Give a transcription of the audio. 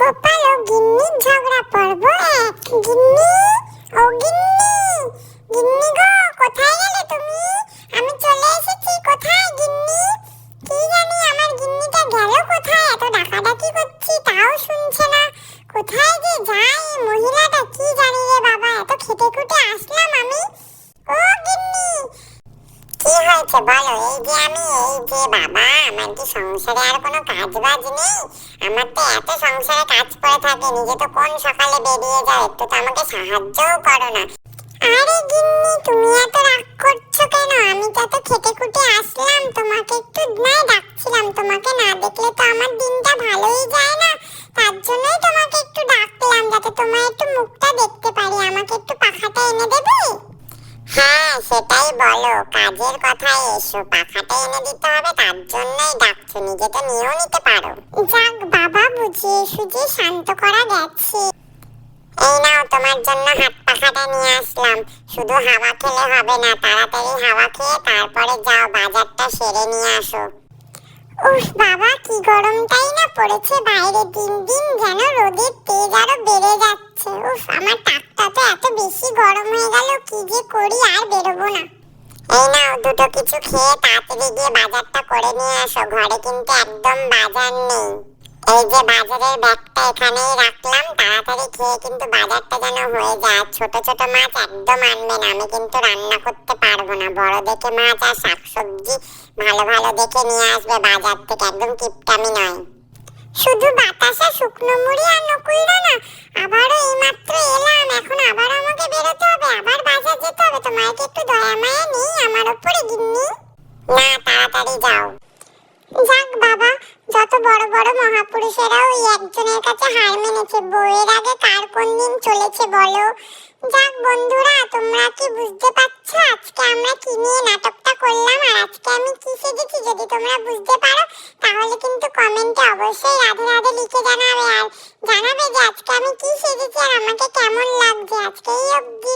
গোপাল ও গিন্নির ঝগড়া পর্ব এক গিন্নি, ও গিন্নি গিন্নি গো, কোথায় গেলে তুমি? আমি চলে এসেছি, কোথায় গিন্নি? কি জানি আমার গিন্নিটা গেল কোথায়? এত ডাকাডাকি করছি, তাও শুনছে না। কোথায় যে যায়, মহিলাটা কি জানি রে বাবা, এত খেটে খুটে আসলাম আমি ও গিন্নি কি হয়েছে বলো, এই যে আমি, এই যে বাবা, আমার কি সংসারে আর কোনো কাজ বাজ নেই, আমার তো এত সংসারে কাজ পড়ে থাকে, নিজে তো কোন সকালে বেরিয়ে যাও, একটু তো আমাকে সাহায্যও করো না। আরে গিন্নি, তুমি এত রাগ করছ কেন? আমি তো এত খেটে খুটে আসলাম, তোমাকে একটু নাই ডাকছিলাম, তোমাকে না দেখলে তো আমার দিনটা ভালোই যায় না। তার জন্যই তোমাকে একটু ডাকলাম, যাতে তোমার একটু মুখটা দেখতে পারি, আমাকে একটু পাখাটা এনে দেবে? হ্যাঁ সেটাই বলো। কাজের কথায় এসো, পাখাটা এনে দিতে হবে, তার জন্যই ডাকছো, নিজে নিয়েও নিতে পারো। যাক, বাবা বুঝিয়ে সুঝিয়ে শান্ত করা গেছে। এই নাও, তোমার জন্য হাত পাখাটা নিয়ে আসলাম। শুধু হাওয়া খেলে হবে না, তাড়াতাড়ি হাওয়া খেয়ে তারপরে যাও, বাজারটা সেরে নিয়ে আসো। উফ, বাবা, কি গরমটাই না পড়েছে, বাইরে দিন দিন যেন রোদের তেজ করি আর বেরোবো না। এই নাও দুটো কিছু খেয়ে তাড়াতাড়ি গিয়ে বাজারটা করে নিয়ে আসো। ঘরে কিন্তু একদম বাজার নেই। এই যে বাজারের ব্যাগটা এখানেই রাখলাম, তাড়াতাড়ি খেয়ে কিন্তু বাজারটা যেন হয়ে যায়। ছোট ছোট মাছ একদম আনবে না, আমি কিন্তু রান্না করতে পারব না। বড় দেখে মাছ আর শাকসবজি ভালো ভালো দেখে নিয়ে আসবে বাজার থেকে, একদম কিপটামি নয়। শুধু বাতাসা, শুকনো মুড়ি আর নকুল দানা আবারও এইমাত্র আমার উপরে, গিন্নি? না, তাড়াতাড়ি যাও। যাক বাবা, যত বড় বড় মহাপুরুষেরাও ওই একজনের কাছে হার মেনেছে, বউয়ের আগে কার কোন দিন চলেছে বলো? যাক বন্ধুরা, তোমরা কি বুঝতে পারছ? আজকে আমরা কি নিয়ে নাটকটা করলাম? আর আজকে আমি কি সেজেছি? যদি তোমরা বুঝতে পারো, তাহলে কিন্তু কমেন্টে অবশ্যই রাধে রাধে লিখে জানাবে। আর জানাবে যে আজকে আমি কি সেজেছি আর আমাকে কেমন লাগছে? আজকে এই অবধি।